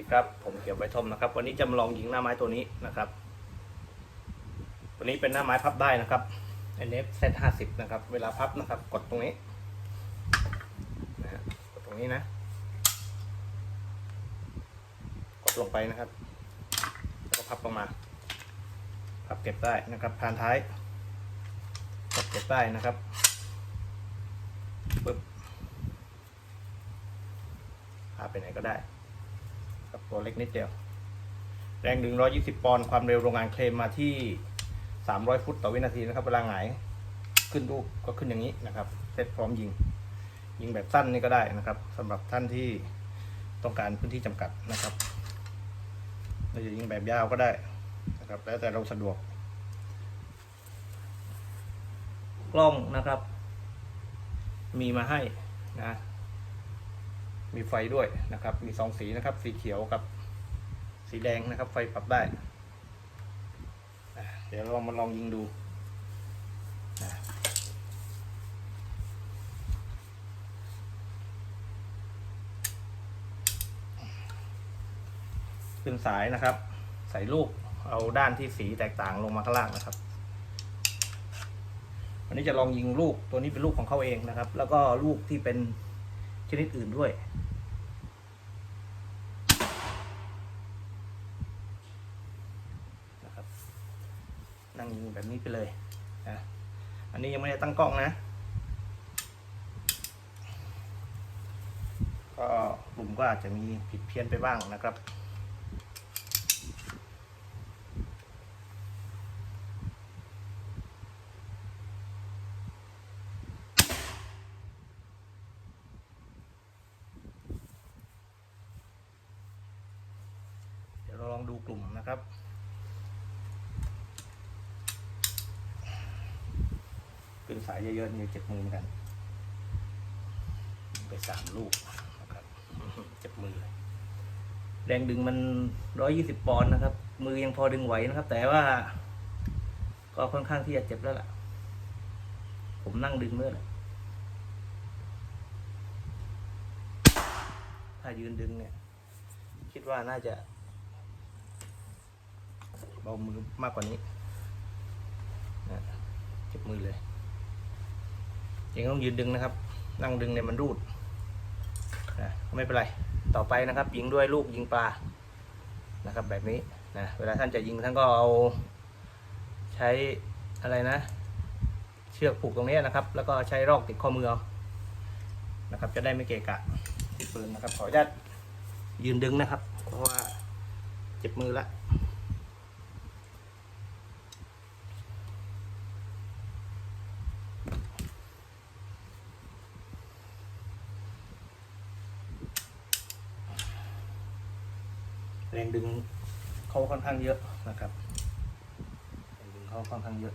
ดีครับ ผมเกี่ยวใบทมนะครับ วันนี้จะมาลองยิงหน้าไม้ตัวนี้นะครับ ตัวนี้เป็นหน้าไม้พับได้นะครับ NF Z ห้าสิบนะครับ เวลาพับนะครับ กดตรงนี้นะกดตรงนี้นะ กดลงไปนะครับ แล้วก็พับลงมา พับเก็บได้นะครับพานท้ายพับเก็บได้นะครับปึ๊บพาไปไหนก็ได้ กับตัวเล็กนิดเดียว แรง 120 ปอนด์ความเร็วโรงงานเคลมมาที่ 300 ฟุตต่อวินาทีนะครับ เวลาหงายขึ้นลูกก็ขึ้นอย่างนี้นะครับเซตพร้อมยิง ยิงแบบสั้นนี่ก็ได้นะครับสำหรับท่านที่ต้องการพื้นที่จำกัดนะครับเราจะยิงแบบยาวก็ได้นะครับ แล้วแต่เราสะดวก กล้องนะครับ มีมาให้นะ มีไฟด้วยนะครับ มีสองสีนะครับ สีเขียวกับสีแดงนะครับ ไฟปรับได้ เดี๋ยวเรามาลองยิงดูขึ้นสายนะครับ ใส่ลูก เอาด้านที่สีแตกต่างลงมาข้างล่างนะครับ วันนี้จะลองยิงลูกตัวนี้เป็นลูกของเขาเองนะครับ แล้วก็ลูกที่เป็น ชนิดอื่นด้วย นะครับ นั่งยิงแบบนี้ไปเลยนะอันนี้ยังไม่ได้ตั้งกล้องนะ ก็กลุ่มก็อาจจะมีผิดเพี้ยนไปบ้างนะครับ เดูกลุ่มนะครับ ขึ้นสายเยอะๆนี่เจ็บมือเหมือนกัน ไปสามลูกนะครับเจ็บมือ แรงดึงมันร้อยยี่สิบปอนด์นะครับ มือยังพอดึงไหวนะครับ แต่ว่า ก็ค่อนข้างที่จะเจ็บแล้วล่ะ ผมนั่งดึงเมื่อแหละถ้ายืนดึงเนี่ย คิดว่าน่าจะ เบามือมากกว่านี้นะเจ็บมือเลยยังต้องยืนดึงนะครับ นั่งดึงเนี่ยมันรูดนะไม่เป็นไร ต่อไปนะครับ ยิงด้วยลูกยิงปลานะครับ แบบนี้นะเวลาท่านจะยิงท่านก็เอาใช้อะไรนะ เชือกผูกตรงนี้นะครับ แล้วก็ใช้รอกติดข้อมือเอานะครับ จะได้ไม่เกะกะที่ปืนนะครับ ขออนุญาตยืนดึงนะครับ เพราะว่าเจ็บมือละ รงดึงเขาค่อนข้างเยอะนะครับแรงดึงเขาค่อนข้างเยอะ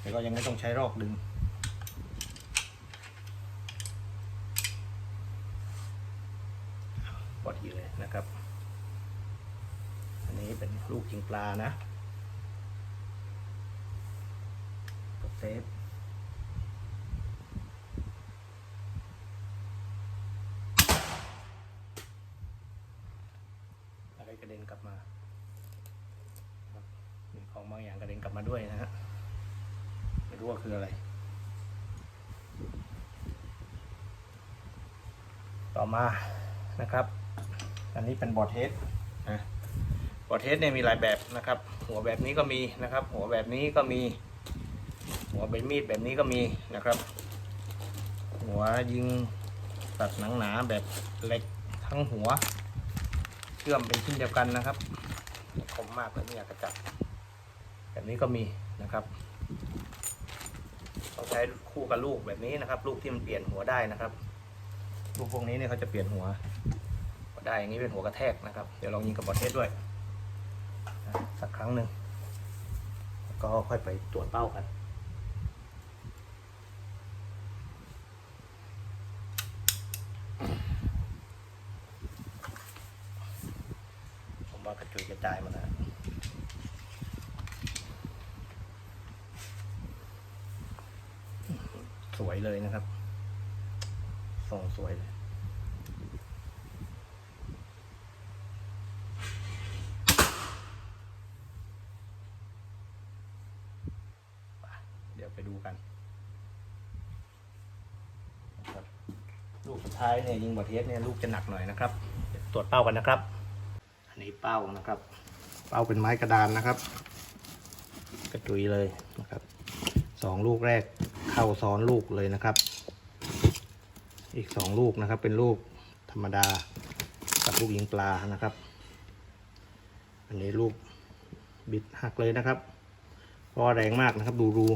แต่ก็ยังไม่ต้องใช้รอกดึงพอดีเลยนะครับ อันนี้เป็นลูกจิงปลานะกดเซฟ อะไรกระเด็นกลับมาบมีของบางอย่างกระเด็นกลับมาด้วยนะฮะไม่รู้ว่าคืออะไร ต่อมานะครับ อันนี้เป็นบอร์ดเทสนะบอร์ดเทสเนี่ยมีหลายแบบนะครับ หัวแบบนี้ก็มีนะครับ หัวแบบนี้ก็มี หัวใบมีดแบบนี้ก็มีนะครับ หัวยิงตัดหนังหนาแบบเหล็กทั้งหัว ชื่อมเป็นชิ้นเดียวกันนะครับคมมากเลยไม่อยากกระจับแบบนี้ก็มีนะครับเขาใช้คู่กับลูกแบบนี้นะครับ ลูกที่มันเปลี่ยนหัวได้นะครับ ลูกพวกนี้เนี่ยเขาจะเปลี่ยนหัวได้อย่างนี้เป็นหัวกระแทกนะครับ เดี๋ยวลองยิงกับบอลเทสด้วย สักครั้งหนึ่งก็ค่อยไปตรวจเป้ากัน ว่ากระจุยกระจายหมดแล้วสวยเลยนะครับส่งสวยเลยเดี๋ยวไปดูกันลูกสุดท้ายเนี่ยยิงบอเทสเนี่ยลูกจะหนักหน่อยนะครับ ตรวจเป้ากันนะครับ อันนี้เป้านะครับ เป้าเป็นไม้กระดานนะครับ กระจุยเลยนะครับสองลูกแรกเข้าซ้อนลูกเลยนะครับ อีกสองลูกนะครับ เป็นลูกธรรมดากับลูกยิงปลานะครับ อันนี้ลูกบิดหักเลยนะครับเพราะว่าแรงมากนะครับ ดูรู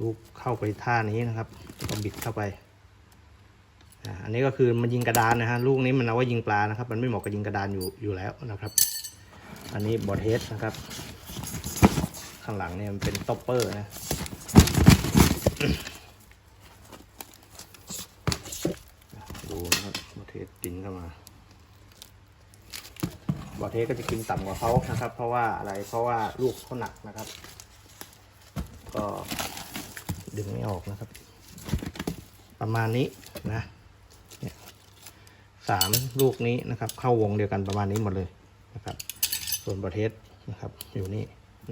ลูกเข้าไปท่านี้นะครับก็บิดเข้าไป อันนี้ก็คือมันยิงกระดานนะฮะลูกนี้มันเอาไว้ยิงปลานะครับ มันไม่เหมาะกับยิงกระดานอยู่อยู่แล้วนะครับ อันนี้บอดเฮดนะครับ ข้างหลังเนี่ยมันเป็นต็อปเปอร์นะดูนะครับบอเทสกินเข้ามาบอดเทสก็จะกินต่ำกว่าเขานะครับ เพราะว่าอะไรเพราะว่าลูกเขาหนักนะครับ ก็ดึงไม่ออกนะครับ ประมาณนี้นะ เนี่ยสามลูกนี้นะครับ เข้าวงเดียวกันประมาณนี้หมดเลยนะครับ ส่วนบอเทสนะครับ อยู่นี่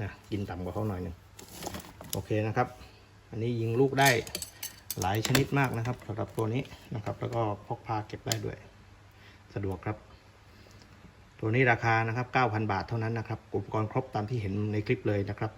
นะกินต่ำกว่าเขาหน่อยหนึ่งโอเคนะครับ อันนี้ยิงลูกได้หลายชนิดมากนะครับสำหรับตัวนี้นะครับ แล้วก็พกพาเก็บได้ด้วย สะดวกครับ ตัวนี้ราคานะครับ 9,000 บาทเท่านั้นนะครับ อุปกรณ์ครบตามที่เห็นในคลิปเลยนะครับ